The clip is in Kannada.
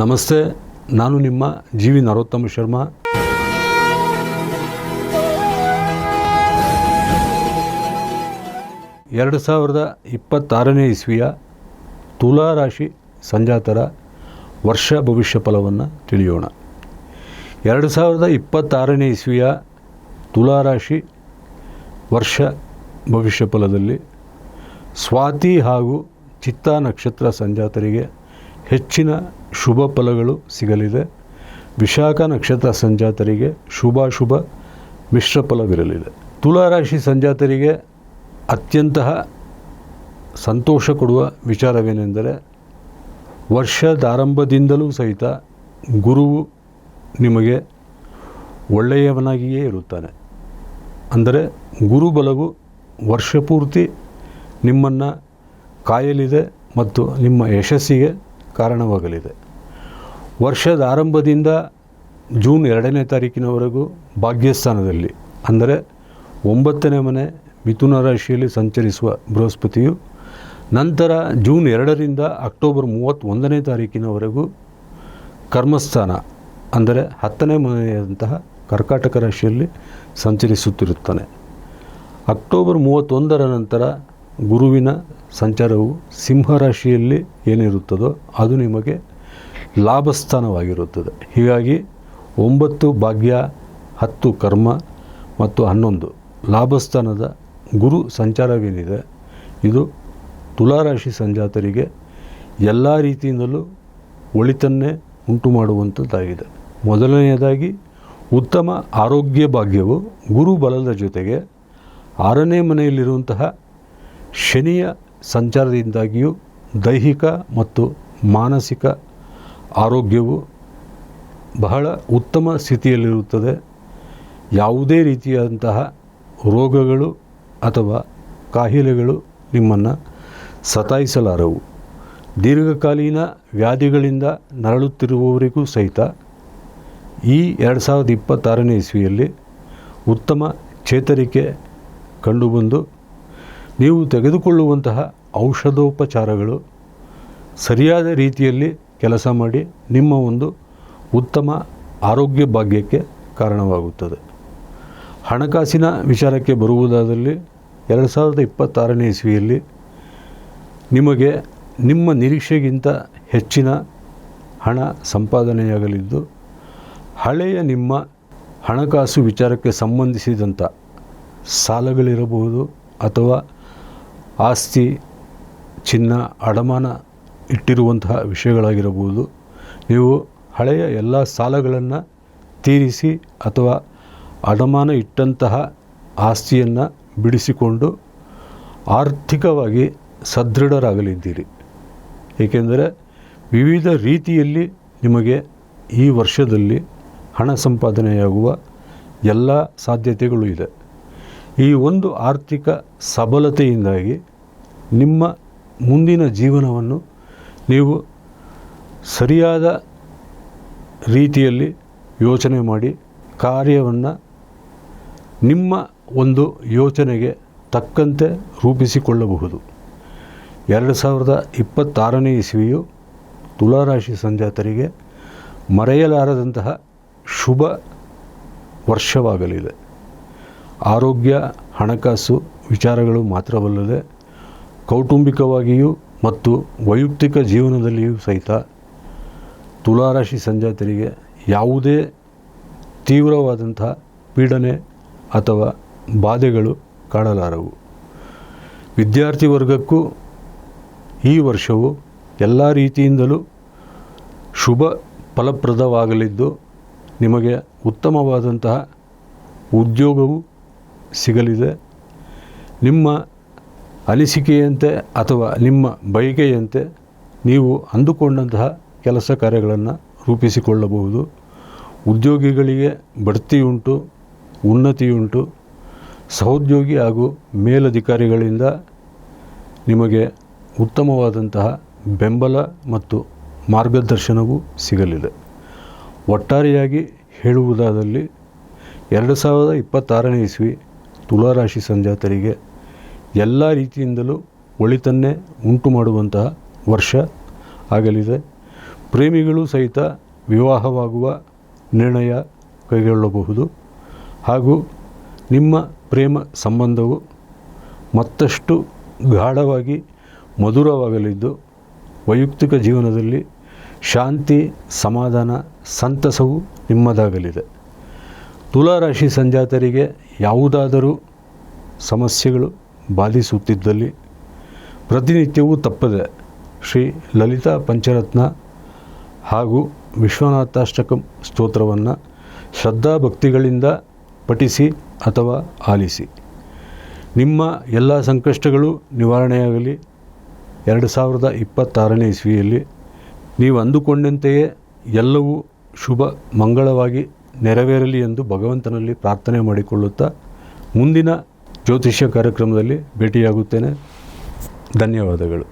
ನಮಸ್ತೆ, ನಾನು ನಿಮ್ಮ ಜಿ ವಿ ನರೋತ್ತಮ ಶರ್ಮಾ. ಎರಡು ಸಾವಿರದ ಇಪ್ಪತ್ತಾರನೇ ಇಸ್ವಿಯ ತುಲಾ ರಾಶಿ ಸಂಜಾತರ ವರ್ಷ ಭವಿಷ್ಯ ಫಲವನ್ನು ತಿಳಿಯೋಣ. ಎರಡು ಸಾವಿರದ ಇಪ್ಪತ್ತಾರನೇ ಇಸ್ವಿಯ ತುಲಾರಾಶಿ ವರ್ಷ ಭವಿಷ್ಯ ಫಲದಲ್ಲಿ ಸ್ವಾತಿ ಹಾಗೂ ಚಿತ್ತ ನಕ್ಷತ್ರ ಸಂಜಾತರಿಗೆ ಹೆಚ್ಚಿನ ಶುಭ ಫಲಗಳು ಸಿಗಲಿದೆ. ವಿಶಾಖ ನಕ್ಷತ್ರ ಸಂಜಾತರಿಗೆ ಶುಭಾಶುಭ ಮಿಶ್ರ ಫಲವಿರಲಿದೆ. ತುಲಾರಾಶಿ ಸಂಜಾತರಿಗೆ ಅತ್ಯಂತ ಸಂತೋಷ ಕೊಡುವ ವಿಚಾರವೇನೆಂದರೆ ವರ್ಷದ ಆರಂಭದಿಂದಲೂ ಸಹಿತ ಗುರುವು ನಿಮಗೆ ಒಳ್ಳೆಯವನಾಗಿಯೇ ಇರುತ್ತಾನೆ. ಅಂದರೆ ಗುರುಬಲವು ವರ್ಷಪೂರ್ತಿ ನಿಮ್ಮನ್ನು ಕಾಯಲಿದೆ ಮತ್ತು ನಿಮ್ಮ ಯಶಸ್ಸಿಗೆ ಕಾರಣವಾಗಲಿದೆ. ವರ್ಷದ ಆರಂಭದಿಂದ ಜೂನ್ ಎರಡನೇ ತಾರೀಕಿನವರೆಗೂ ಭಾಗ್ಯಸ್ಥಾನದಲ್ಲಿ, ಅಂದರೆ ಒಂಬತ್ತನೇ ಮನೆ ಮಿಥುನ ರಾಶಿಯಲ್ಲಿ ಸಂಚರಿಸುವ ಬೃಹಸ್ಪತಿಯು, ನಂತರ ಜೂನ್ ಎರಡರಿಂದ ಅಕ್ಟೋಬರ್ ಮೂವತ್ತೊಂದನೇ ತಾರೀಕಿನವರೆಗೂ ಕರ್ಮಸ್ಥಾನ, ಅಂದರೆ ಹತ್ತನೇ ಮನೆಯಂತಹ ಕರ್ಕಾಟಕ ರಾಶಿಯಲ್ಲಿ ಸಂಚರಿಸುತ್ತಿರುತ್ತಾನೆ. ಅಕ್ಟೋಬರ್ ಮೂವತ್ತೊಂದರ ನಂತರ ಗುರುವಿನ ಸಂಚಾರವು ಸಿಂಹ ರಾಶಿಯಲ್ಲಿ ಏನಿರುತ್ತದೋ ಅದು ನಿಮಗೆ ಲಾಭಸ್ಥಾನವಾಗಿರುತ್ತದೆ. ಹೀಗಾಗಿ ಒಂಬತ್ತು ಭಾಗ್ಯ, ಹತ್ತು ಕರ್ಮ ಮತ್ತು ಹನ್ನೊಂದು. ಲಾಭಸ್ಥಾನದ ಗುರು ಸಂಚಾರವೇನಿದೆ? ಇದು ತುಲಾರಾಶಿ ಸಂಜಾತರಿಗೆ ಎಲ್ಲ ರೀತಿಯಿಂದಲೂ ಒಳಿತನ್ನೇ ಉಂಟು ಮಾಡುವಂಥದ್ದಾಗಿದೆ ಮೊದಲನೆಯದಾಗಿ ಉತ್ತಮ ಆರೋಗ್ಯ ಭಾಗ್ಯವು ಗುರು ಬಲದ ಜೊತೆಗೆ ಆರನೇ ಮನೆಯಲ್ಲಿರುವಂತಹ ಶನಿಯ ಸಂಚಾರದಿಂದಾಗಿಯೂ ದೈಹಿಕ ಮತ್ತು ಮಾನಸಿಕ ಆರೋಗ್ಯವು ಬಹಳ ಉತ್ತಮ ಸ್ಥಿತಿಯಲ್ಲಿರುತ್ತದೆ. ಯಾವುದೇ ರೀತಿಯಾದಂತಹ ರೋಗಗಳು ಅಥವಾ ಕಾಯಿಲೆಗಳು ನಿಮ್ಮನ್ನು ಸತಾಯಿಸಲಾರವು. ದೀರ್ಘಕಾಲೀನ ವ್ಯಾಧಿಗಳಿಂದ ನರಳುತ್ತಿರುವವರಿಗೂ ಸಹಿತ ಈ ಎರಡು ಸಾವಿರದ ಇಪ್ಪತ್ತಾರನೇ ಇಸ್ವಿಯಲ್ಲಿ ಉತ್ತಮ ಚೇತರಿಕೆ ಕಂಡುಬಂದು ನೀವು ತೆಗೆದುಕೊಳ್ಳುವಂತಹ ಔಷಧೋಪಚಾರಗಳು ಸರಿಯಾದ ರೀತಿಯಲ್ಲಿ ಕೆಲಸ ಮಾಡಿ ನಿಮ್ಮ ಒಂದು ಉತ್ತಮ ಆರೋಗ್ಯ ಭಾಗ್ಯಕ್ಕೆ ಕಾರಣವಾಗುತ್ತದೆ. ಹಣಕಾಸಿನ ವಿಚಾರಕ್ಕೆ ಬರುವುದಾದಲ್ಲಿ ಎರಡು ಸಾವಿರದ ಇಪ್ಪತ್ತಾರನೇ ಇಸ್ವಿಯಲ್ಲಿ ನಿಮಗೆ ನಿಮ್ಮ ನಿರೀಕ್ಷೆಗಿಂತ ಹೆಚ್ಚಿನ ಹಣ ಸಂಪಾದನೆಯಾಗಲಿದ್ದು, ಹಳೆಯ ನಿಮ್ಮ ಹಣಕಾಸು ವಿಚಾರಕ್ಕೆ ಸಂಬಂಧಿಸಿದಂಥ ಸಾಲಗಳಿರಬಹುದು ಅಥವಾ ಆಸ್ತಿ ಚಿನ್ನ ಅಡಮಾನ ಇಟ್ಟಿರುವಂತಹ ವಿಷಯಗಳಾಗಿರಬಹುದು. ನೀವು ಹಳೆಯ ಎಲ್ಲ ಸಾಲಗಳನ್ನು ತೀರಿಸಿ ಅಥವಾ ಅಡಮಾನ ಇಟ್ಟಂತಹ ಆಸ್ತಿಯನ್ನು ಬಿಡಿಸಿಕೊಂಡು ಆರ್ಥಿಕವಾಗಿ ಸದೃಢರಾಗಲಿದ್ದೀರಿ. ಏಕೆಂದರೆ ವಿವಿಧ ರೀತಿಯಲ್ಲಿ ನಿಮಗೆ ಈ ವರ್ಷದಲ್ಲಿ ಹಣ ಸಂಪಾದನೆಯಾಗುವ ಎಲ್ಲ ಸಾಧ್ಯತೆಗಳು ಇದೆ. ಈ ಒಂದು ಆರ್ಥಿಕ ಸಬಲತೆಯಿಂದಾಗಿ ನಿಮ್ಮ ಮುಂದಿನ ಜೀವನವನ್ನು ನೀವು ಸರಿಯಾದ ರೀತಿಯಲ್ಲಿ ಯೋಚನೆ ಮಾಡಿ ಕಾರ್ಯವನ್ನು ನಿಮ್ಮ ಒಂದು ಯೋಚನೆಗೆ ತಕ್ಕಂತೆ ರೂಪಿಸಿಕೊಳ್ಳಬಹುದು. ಎರಡು ಸಾವಿರದ ಇಪ್ಪತ್ತಾರನೇ ಇಸವಿಯು ತುಲಾರಾಶಿ ಸಂಜಾತರಿಗೆ ಮರೆಯಲಾರದಂತಹ ಶುಭ ವರ್ಷವಾಗಲಿದೆ. ಆರೋಗ್ಯ, ಹಣಕಾಸು ವಿಚಾರಗಳು ಮಾತ್ರವಲ್ಲದೆ ಕೌಟುಂಬಿಕವಾಗಿಯೂ ಮತ್ತು ವೈಯಕ್ತಿಕ ಜೀವನದಲ್ಲಿಯೂ ಸಹಿತ ತುಲಾರಾಶಿ ಸಂಜಾತರಿಗೆ ಯಾವುದೇ ತೀವ್ರವಾದಂತಹ ಪೀಡನೆ ಅಥವಾ ಬಾಧೆಗಳು ಕಾಣಲಾರವು. ವಿದ್ಯಾರ್ಥಿ ವರ್ಗಕ್ಕೂ ಈ ವರ್ಷವು ಎಲ್ಲ ರೀತಿಯಿಂದಲೂ ಶುಭ ಫಲಪ್ರದವಾಗಲಿದ್ದು, ನಿಮಗೆ ಉತ್ತಮವಾದಂತಹ ಉದ್ಯೋಗವು ಸಿಗಲಿದೆ. ನಿಮ್ಮ ಅನಿಸಿಕೆಯಂತೆ ಅಥವಾ ನಿಮ್ಮ ಬಯಕೆಯಂತೆ ನೀವು ಅಂದುಕೊಂಡಂತಹ ಕೆಲಸ ಕಾರ್ಯಗಳನ್ನು ರೂಪಿಸಿಕೊಳ್ಳಬಹುದು. ಉದ್ಯೋಗಿಗಳಿಗೆ ಬಡ್ತಿಯುಂಟು, ಉನ್ನತಿಯುಂಟು. ಸಹೋದ್ಯೋಗಿ ಹಾಗೂ ಮೇಲಧಿಕಾರಿಗಳಿಂದ ನಿಮಗೆ ಉತ್ತಮವಾದಂತಹ ಬೆಂಬಲ ಮತ್ತು ಮಾರ್ಗದರ್ಶನವೂ ಸಿಗಲಿದೆ. ಒಟ್ಟಾರೆಯಾಗಿ ಹೇಳುವುದಾದಲ್ಲಿ, ಎರಡು ಸಾವಿರದ ಇಪ್ಪತ್ತಾರನೇ ಇಸ್ವಿ ತುಲಾರಾಶಿ ಸಂಜಾತರಿಗೆ ಎಲ್ಲ ರೀತಿಯಿಂದಲೂ ಒಳಿತನ್ನೇ ಉಂಟು ಮಾಡುವಂತಹ ವರ್ಷ ಆಗಲಿದೆ. ಪ್ರೇಮಿಗಳು ಸಹಿತ ವಿವಾಹವಾಗುವ ನಿರ್ಣಯ ಕೈಗೊಳ್ಳಬಹುದು. ಹಾಗೂ ನಿಮ್ಮ ಪ್ರೇಮ ಸಂಬಂಧವು ಮತ್ತಷ್ಟು ಗಾಢವಾಗಿ ಮಧುರವಾಗಲಿದ್ದು, ವೈಯಕ್ತಿಕ ಜೀವನದಲ್ಲಿ ಶಾಂತಿ, ಸಮಾಧಾನ, ಸಂತಸವು ನಿಮ್ಮದಾಗಲಿದೆ. ತುಲಾರಾಶಿ ಸಂಜಾತರಿಗೆ ಯಾವುದಾದರೂ ಸಮಸ್ಯೆಗಳು ಬಾಧಿಸುತ್ತಿದ್ದಲ್ಲಿ ಪ್ರತಿನಿತ್ಯವೂ ತಪ್ಪದೆ ಶ್ರೀ ಲಲಿತಾ ಪಂಚರತ್ನ ಹಾಗೂ ವಿಶ್ವನಾಥಾಷ್ಟಕಂ ಸ್ತೋತ್ರವನ್ನು ಶ್ರದ್ಧಾಭಕ್ತಿಗಳಿಂದ ಪಠಿಸಿ ಅಥವಾ ಆಲಿಸಿ. ನಿಮ್ಮ ಎಲ್ಲ ಸಂಕಷ್ಟಗಳು ನಿವಾರಣೆಯಾಗಲಿ. ಎರಡು ಸಾವಿರದ ಇಪ್ಪತ್ತಾರನೇ ಇಸ್ವಿಯಲ್ಲಿ ನೀವು ಅಂದುಕೊಂಡಂತೆಯೇ ಎಲ್ಲವೂ ಶುಭ ಮಂಗಳವಾಗಿ ನೆರವೇರಲಿ ಎಂದು ಭಗವಂತನಲ್ಲಿ ಪ್ರಾರ್ಥನೆ ಮಾಡಿಕೊಳ್ಳುತ್ತಾ ಮುಂದಿನ ಜ್ಯೋತಿಷ್ಯ ಕಾರ್ಯಕ್ರಮದಲ್ಲಿ ಭೇಟಿಯಾಗುತ್ತೇನೆ. ಧನ್ಯವಾದಗಳು.